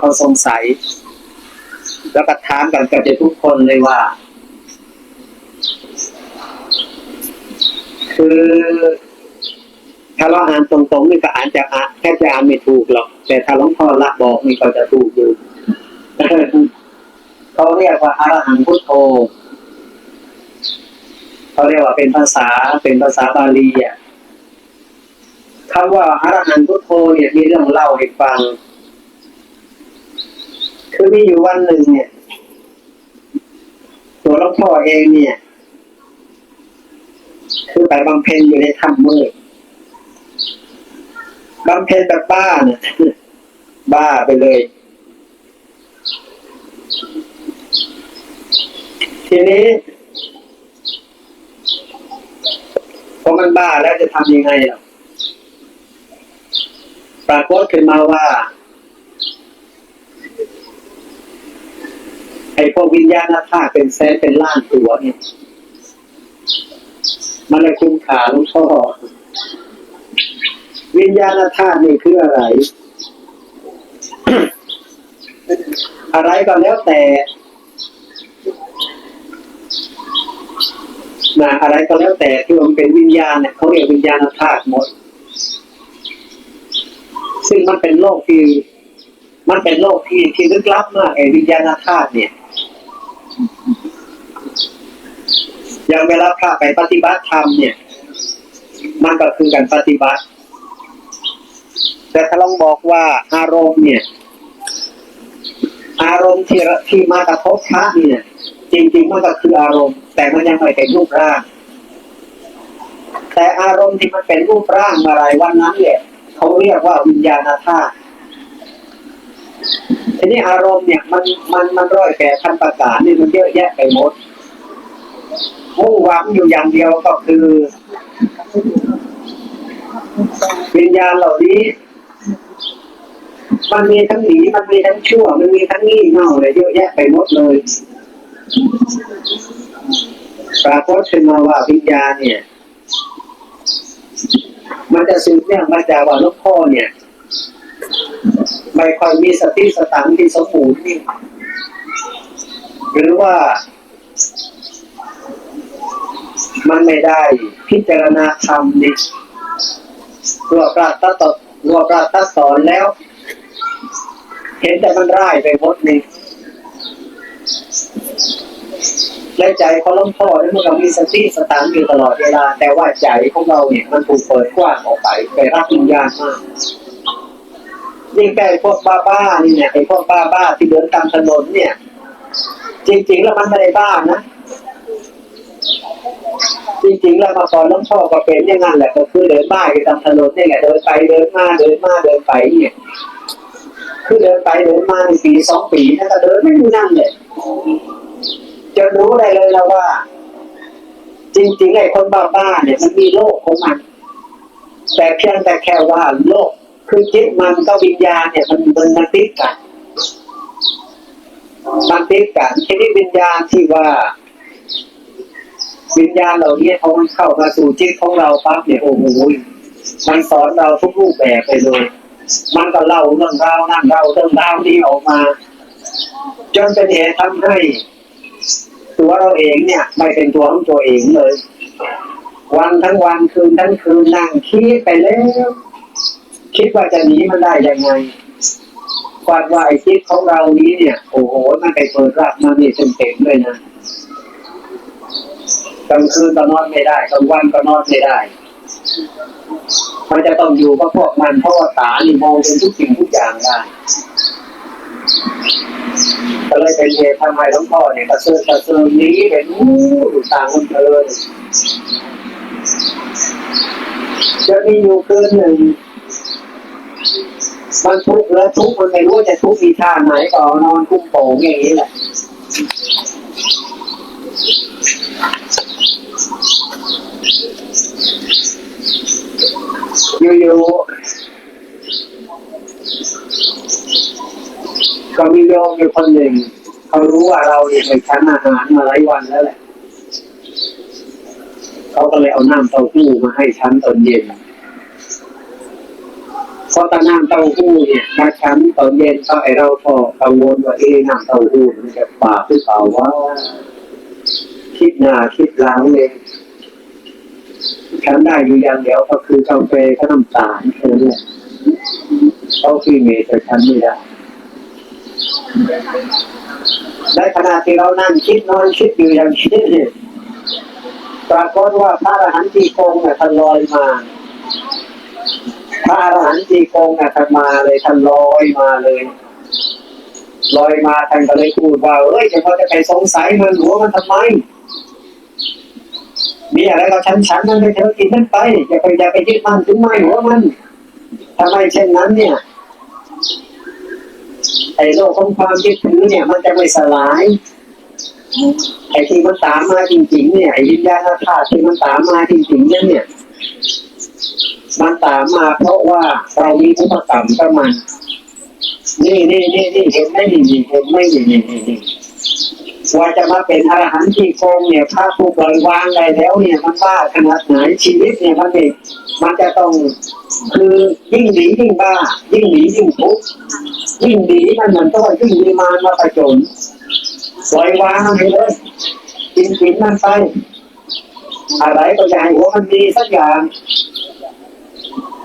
เขาสงสัย แล้วก็ถามกันกับทุกคนเลยว่า คือถ้าเราอ่านตรงๆนี่ก็อ่านจะอ่านแค่จะอ่านไม่ถูกหรอก แต่ถ้าหลวงพ่อละบอกนี่ก็จะถูกอยู่เขาเรียกว่าอรหังพุทโธเขาเรียกว่าเป็นภาษาเป็นภาษาบาลีอะคำว่าอรหันต์พุทโธเนี่ยมีเรื่องเล่าให้ฟัง คือมีอยู่วันหนึ่งเนี่ย ตัวหลวงพ่อเองเนี่ย คือไปบำเพ็ญอยู่ในถ้ำมืดบำเพ็ญแบบบ้าเนี่ยบ้าไปเลย ทีนี้พอมันบ้าแล้วจะทำยังไงล่ะปรากฏขึ้นมาว่า อ้พวกวิญญาณธาตุเป็นแสนเป็นล้านตัวเนี่ยมันเลยคุ้มขาลุงพ่อวิญญาณธาตุนี่คืออะไร อะไรก็แล้วแต่นะอะไรก็แล้วแต่ที่มันเป็นวิญญาณเนี่ยเขาเรียกวิญญาณธาตุหมด ซึ่งมันเป็นโลกที่ มันเป็นโลกที่ที่ลึกลับมากไอ้วิญญาณธาตุเนี่ย ย่างเวลาพระไปปฏิบัติธรรมเนี่ย มันก็คือการปฏิบัติ แต่ถ้าลองบอกว่าอารมณ์เนี่ย อารมณ์ที่ที่มากระทบพระเนี่ย จริง ๆ มันก็คืออารมณ์ แต่มันยังไม่เป็นรูปร่าง แต่อารมณ์ที่มันเป็นรูปร่างอะไรวันนั้นเนี่ยเขาเรียกว่าวิญญาณธาตุทีนี้อารมณ์เนี่ยมันมันมันร้อยแปดพันประการนี่มันเยอะแยะไปหมด มุ่งหวังอยู่อย่างเดียวก็คือวิญญาณเหล่านี้ มันมีทั้งดีมันมีทั้งชั่ว มันมีทั้งงี่เง่าเลยเยอะแยะไปหมดเลยปรากฏขึ้นมาว่าวิญญาณเนี่ย มันจะสืบเนื่องมาจากว่าลูกพ่อเนี่ยไม่ค่อยมีสติสตังค์ที่สมบูรณ์นี่หรือว่า มันไม่ได้พิจารณาธรรมนี่รวบรัดตัดต่อรวบรัดตัดสอนแล้ว เห็นแต่มันร้ายไปหมดนี่และใจเของหลวงพ่อเนี่ยมันก็มีสติสตังค์อยู่ตลอดเวลา แต่ว่าใจของเราเนี่ยมันถูกเปิดกว้างออกไปไปรับวิญญาณมากยิ่งแก่พวกบ้าบ้านี่เนี่ยไอ้พวกบ้าบ้าที่เดินตามถนนเนี่ย จริงๆแล้วมันไม่ได้บ้านะ จริงๆแล้วมาก่อนหลวงพ่อก็เป็นอย่างนั้นแหละก็คือเดินบ้าอยู่ตามถนนนี่แหละเดินไปเดินมาเดินมาเดินไปเนี่ยคือเดินไปเดินมาปีสองปีนะก็เดินไม่มีนั่นเลยจะรู้ได้เลยแล้วว่า จริงๆไอ้คนบ้าๆเนี่ยมันมีโลกของมัน แต่เพียงแต่แค่ว่าโลกคือจิตมันก็วิญญาณเนี่ยมันมันมันติดกันมันติดกันทีนี้วิญญาณที่ว่า วิญญาณเหล่านี้เขามันเข้ามาสู่จิตของเราปั๊บเนี่ยโอ้โหมันสอนเราทุกรูปแบบไปเลย มันก็เล่าเรื่องราวนั่นเล่าเรื่องราวนี้ออกมา จนเป็นเหตุทำให้ ตัวเราเองเนี่ย ไม่เป็นตัวของตัวเองเลย วันทั้งวันคืนทั้งคืนนั่งคิดไปแล้ว คิดว่าจะหนีมันได้ยังไงความว่าไอ้คิดของเรานี้เนี่ย โอ้โหมันไปเปิดรับมานี่เต็มๆเลยนะ กลางคืนก็นอนไม่ได้กลางวันก็นอนไม่ได้มันจะต้องอยู่กับพวกมันเพราะว่าตานี่มองเป็นทุกสิ่งทุกอย่างได้ก็เลยเป็นเหตุทำให้หลวงพ่อเนี่ยกระเซิร์กระเซิร์นี้เป็นอู้ต่างคนเลยจะมีอยู่คืนหนึ่งมันทุกข์แล้วทุกข์มันไม่รู้จะทุกข์มีท่าไหนก็นอนคุ้มโป่งอย่างนี้แหละ อยู่ๆก็มีโยมอยู่คนหนึ่งเขารู้ว่าเราเนี่ยไปชั้นอาหารมาหลายวันแล้วแหละเขาก็เลยเอาน้ำเต้าหู้มาให้ชั้นตอนเย็นเพราะตาน้ำเต้าหู้เนี่ยมาชั้นตอนเย็นก็ไอเราพอกังวลว่าเอ๊น้ำเต้าหู้มันจะบาปหรือเปล่าว่า คิดหน้าคิดหลังเลย ฉันได้อยู่อย่างเดียวก็คือกาแฟกับน้ำตาลแค่นั้นเขาคือเมแต่ฉันไม่ได้ในขณะที่เรานั่งคิดนอนคิดอยู่อย่างนี้เนี่ยปรากฏว่าพระอรหันต์ที่โกงเนี่ยท่านลอยมาพระอรหันต์ที่โกงเนี่ยท่านมาเลยท่านลอยมาเลยลอยมาท่านก็เลยพูดว่าเอ้ยจะพอจะไปสงสัยมันหัวมันทำไม มีอะไรก็ฉันฉันมันไปเถอะกินมันไปอย่าไปอย่าไปยึดมันถึงไม่หัวมันทำไมเช่นนั้นเนี่ยไอ้โลกของความยึดถือเนี่ย มันจะไม่สลายไอ้ที่มันตามมาจริงๆ เนี่ยไอ้วิญญาณธาตุที่มันตามมาจริงๆนั่นเนี่ย มันตามมาเพราะว่าเรามีอุปกรรมกับมันนี่นี่นี่นี่เห็นไหมนี่นี่เห็นไหมนี่นี่นี่นี่ ว่าจะมาเป็นอรหันต์ที่โกงเนี่ยถ้าผู้ปล่อยวางได้แล้วเนี่ยมันบ้าขนาดไหนชีวิตเนี่ยมันเองมันจะต้องคือยิ่งหนียิ่งบ้า ยิ่งหนียิ่งทุกข์ยิ่งหนีมันเหมือนกับว่ายิ่งมีมารมาประจนปล่อยวางมันไปเลยกินกินมันไปอะไรก็ให้หัวมันมีสักอย่าง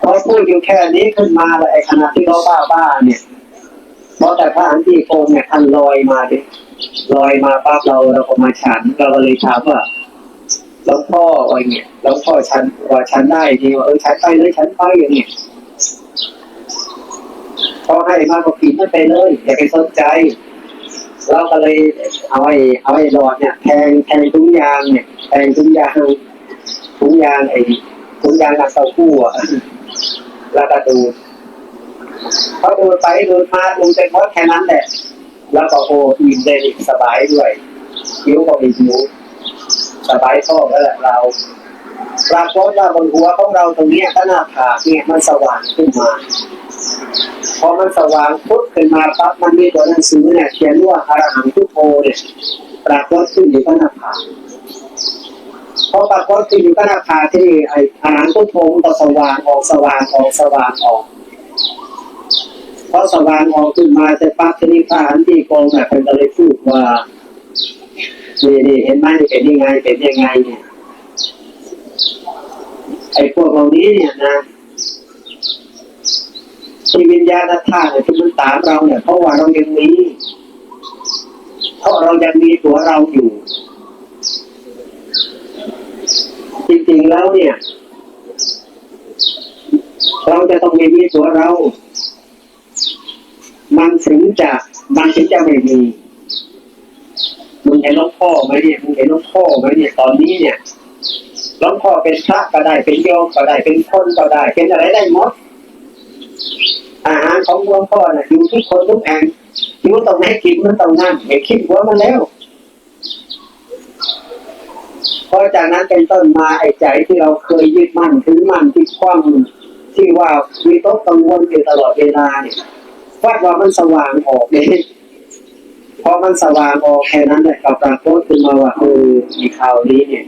พอพูดอยู่แค่นี้ขึ้นมาแล้วไอ้ขณะที่เราบ้าบ้าเนี่ยเพราะแต่พระอันที่โกงเนี่ยท่านลอยมาดิ ลอยมาปั๊บเราเราก็มาฉัน เราก็เลยถามว่าหลวงพ่ออะไรเงี้ยหลวงพ่อฉันว่าฉันได้ทีว่าเออฉันไปเลยฉันไปอย่างเงี้ยพอให้มากก็กินไม่ไปเลย อย่าไปสนใจเราก็เลยเอาไอ้เอาไอ้หลอดเนี่ยแทงแทงทุงยางเนี่ยแทงทุงยางทุงยางไอ้ทุงยางกับเต้าหู้อะแล้วก็ดูดพอดูไปดูมาดูไปหมดแค่นั้นแหละ แล้วก็โออิ่มได้อีกสบายด้วยคิ้วก็มีคิ้วสบายท้องแล้วแหละเราปรากฏว่าบนหัวของเราตรงนี้ยก็หน้าผากเนี่ยมันสว่างขึ้นมา พอมันสว่างพุทขึ้นมาปั๊บมันมีตัวหนังสือเนี่ยเขียนว่าอารหังพุโธเนี่ยปรากฏขึ้นอยู่ก็หน้าผากพอปรากฏขึ้นอยู่ก็หน้าผากที่ไอ้อรหังพุโธมันก็สว่างออกสว่างออกสว่างออก พอสว่างออกขึ้นมาแต่ปั๊บทีนี้พระอรหันที่โกงเนี่ยเป็นก็เลยพูดว่านี่นี่เห็นไหมเป็นยังไงเป็นยังไงเนี่ยไอ้พวกเหล่านี้เนี่ยนะที่วิญญาณธาตุเนี่ยที่มันตามเราเนี่ยเพราะว่าเรายังมีเพราะเรายังมีตัวเราอยู่ จริงๆแล้วเนี่ย เราจะต้องม่มีตัวเรา มันถึงจะมันถึงจะไม่มีมึงเห็นหลวงพ่อไหมเนี่ยมึงเห็นหลวงพ่อไหมเนี่ยตอนนี้เนี่ยหลวงพ่อเป็นพระก็ได้เป็นโยมก็ได้เป็นคนก็ได้ เป็นอะไรได้หมดอาหารของหลวงพ่อน่ะอยู่ทุกคนทุกแห่งอยู่ตรงไหนกินมันตรงนั้นไม่คิดหัวมันแล้วเพราะจากนั้นเป็นต้นมาไอ้ใจที่เราเคยยึดมั่นถือมั่นที่คว่ำที่ว่ามีต้องกังวลอยู่ตลอดเวลาเนี่ย วัดว่ามันสว่างออกเลยพอมันสว่างออกแค่นั้นแหละกับปรากฏขึ้นมาว่าเออมีข่าวนี้เนี่ย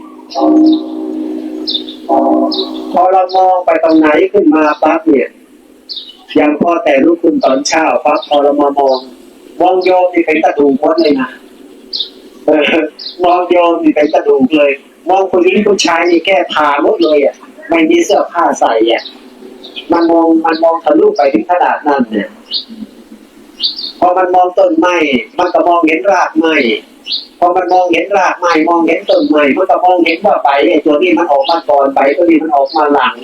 พอเรามองไปตรงไหนขึ้นมาปั๊บเนี่ยอย่างพอแต่ลูกคุณตอนเช้าปั๊บพอเรามามองมองโยมนี่เป็นกระดูกมดเลยนะมองโยมนี่เป็นกระดูกเลย มองคนนี้ผู้ชายนี่แก้ผ้าหมดเลยอะไม่มีเสื้อผ้าใส่อะ มันมองมันมองทะลุไปถึงขนาดนั้นเนี่ย พอมันมองต้นไม้มันก็มองเห็นรากไม้พอมันมองเห็นรากไม้มองเห็นต้นไม้มันก็มองเห็นว่าใบไอ้ตัวนี้มันออกมาก่อนใบตัวนี้มันออกมาหลัง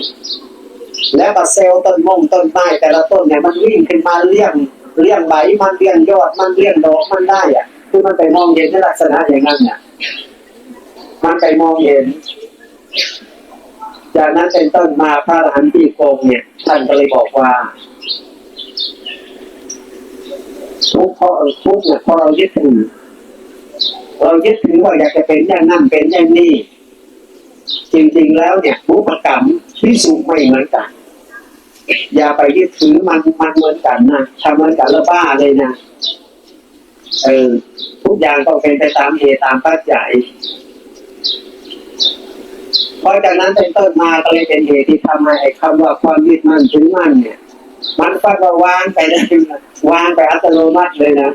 แล้วก็เซลล์ต้นมงต้นไม้แต่ละต้นเนี่ยมันวิ่งขึ้นมาเลี้ยงเลี้ยงใบมันเลี้ยงยอดมันเลี้ยงดอกมันได้อะคือมันไปมองเห็นในลักษณะอย่างนั้นเนี่ยมันไปมองเห็น จากนั้นเป็นต้นมาพระอรหันต์ที่โกงเนี่ย ท่านก็เลยบอกว่า ทุกข์เพราะทุกข์เนี่ยเพราะเรายึดถือเรายึดถือว่าอยากจะเป็นอย่างนั้นเป็นอย่างนี้จริงๆแล้วเนี่ยบุพกรรมพิสูจไม่เหมือนกัน อย่าไปยึดถือมันมันเหมือนกันนะทำเหมือนกันแล้วบ้าเลยนะเออทุกอย่างต้องเป็นไปตามเหตุตามปัจจัย พราะจากนั้นเป็นต้นมาก็เลยเป็นเหตุที่ทำให้คำว่าความยึดมั่นถือมั่นเนี่ย มันก็ก็วางไปเลยวางไปอัตโนมัติเลยนะ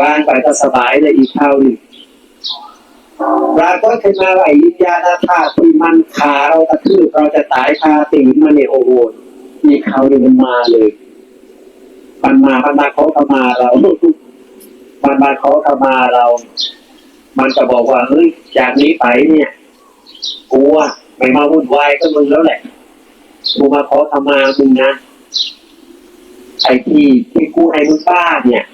วางไปก็สบายเลยอีกเท่าหนึงปรากฏขึ้นมาว่าไอ้วิญญาณธาตุที่มันขาเรากระทืบเราจะตายคาตีมันเนี่ยโอ้โหมีเขาเนี่ยมันมาเลยมันมามันมาเขาเข้ามาเรามันมาเขาเข้ามาเรา มันจะบอกว่าเฮ้ยจากนี้ไปเนี่ย กูอะไม่มาวุ่นวายก็มึงแล้วแหละกูมาขอขมามึงนะไอ้ที่ที่กูให้มึงบ้าเนี่ย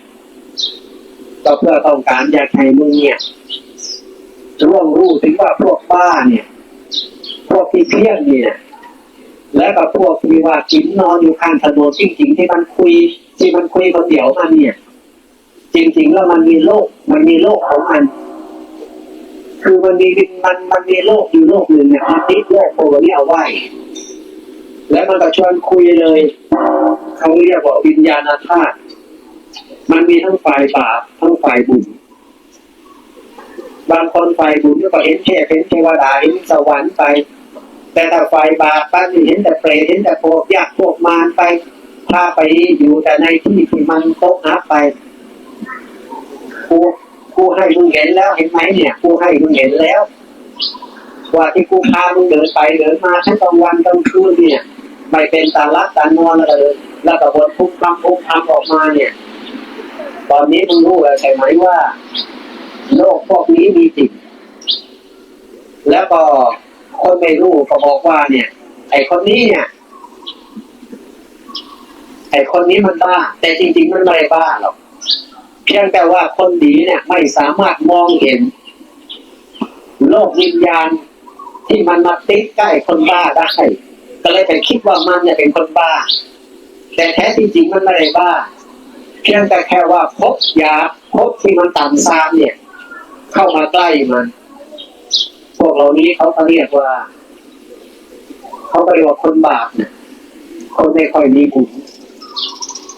ก็เพื่อต้องการอยากให้มึงเนี่ยร่วงรู้ถึงว่าพวกบ้าเนี่ย พวกที่เพี้ยนเนี่ย แล้วก็พวกที่ว่ากินนอนอยู่ข้างถนนจริงๆที่มันคุย ที่มันคุยคนเดียวมันเนี่ย จริงๆแล้วมันมีโลก มันมีโลกของมัน คือมันมีมันมันมีโลกอยู่โลกหนึ่งเนี่ยมันติดโลกโปรนี้เอาไว้แล้วมันก็ชวนคุยเลยเขาเรียกว่าวิญญาณธาตุมันมีทั้งฝ่ายบาปทั้งฝ่ายบุญบางคนฝ่ายบุญก็เห็นเทพเห็นเทวดาเห็นสวรรค์ไป แต่ถ้าฝ่ายบาปบ้านมีเห็นแต่เปรตเห็นแต่พวกยากพวกมารไปพาไปอยู่แต่ในที่ที่มันโตกอับไปกู กูให้มึงเห็นแล้วเห็นไหมเนี่ยกูให้มึงเห็นแล้ว ว่าที่กูพามึงเดินไปเดินมาทั้งกลางวันกลางคืนเนี่ยไม่เป็นตาลักตานอนเลยแล้วก็บนทุกคำทุกคำออกมาเนี่ย ตอนนี้มึงรู้แล้วใช่ไหมว่า โลกพวกนี้มีจริงแล้วก็คนไม่รู้ก็บอกว่าเนี่ย ไอ้คนนี้เนี่ยไอ้คนนี้มันบ้า แต่จริง ๆ มันไม่ได้บ้าหรอก เพียงแต่ว่าคนดีเนี่ยไม่สามารถมองเห็น โลกวิญญาณที่มันมาติดใกล้คนบ้าได้ก็เลยไปคิดว่ามันเนี่ยเป็นคนบ้า แต่แท้จริงมันไม่ได้บ้า เพียงแต่แค่ว่าพบยาพบที่มันต่ำซามเนี่ย เข้ามาใกล้มัน พวกเหล่านี้เขาก็เรียกว่าเขาเรียกว่าคนบาปเนี่ยคนไม่ค่อยมีบุญ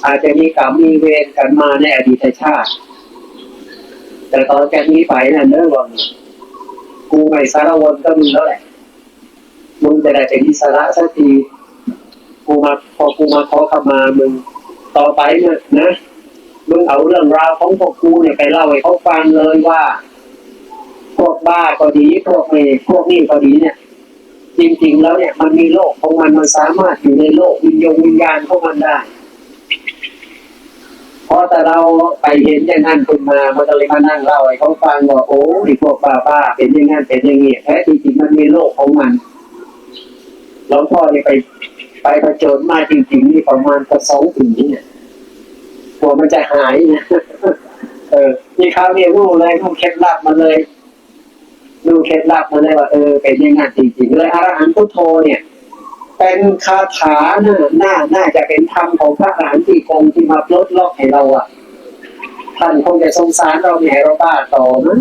อาจจะมีกรรมมีเวรกันมาในอดีตชาติ แต่ตอนจากนี้ไปน่ะเนื้อว่ากูไม่สารวนก็มึงแล้วแหละมึงจะได้เป็นอิสระสักทีกูมาพอกูมาขอขมามึงต่อไปเนี่ยนะมึงเอาเรื่องราวของพวกกูเนี่ยไปเล่าให้เขาฟังเลยว่า พวกบ้าก็ดีพวกเมพวกนี่ก็ดีเนี่ย จริงๆแล้วเนี่ย มันมีโลกของมันมันสามารถอยู่ในโลกวิญญาณวิญญาณของมันได้ พราะแต่เราไปเห็นอย่างนั้นขึ้นมามันก็เลยมานั่งเล่าให้เขาฟังว่าโอ้ไอ้พวกบ้าบ้าๆเป็นอย่างนั้นเป็นอย่างนี้แท้จริงๆมันมีโลกของมันหลวงพ่อเนี่ยไปไปประจนมาจริงๆนี่ประมาณสักสองปีเนี่ยกลัวมันจะหายนะเออมีคราวนี้รู้เลยรู้เคล็ดลับมาเลยรู้เคล็ดลับมาเลยว่าเออเป็นอยังไงจริงๆเลยอรหันต์พุทโธเนี่ย เป็นคาถาหน้าหน่าน่าจะเป็นธรรมของพระอรหันต์ที่คงที่มาปลดล็อกให้เราอะ ท่านคงจะสงสารเราแหนเราบ้าต่อนะ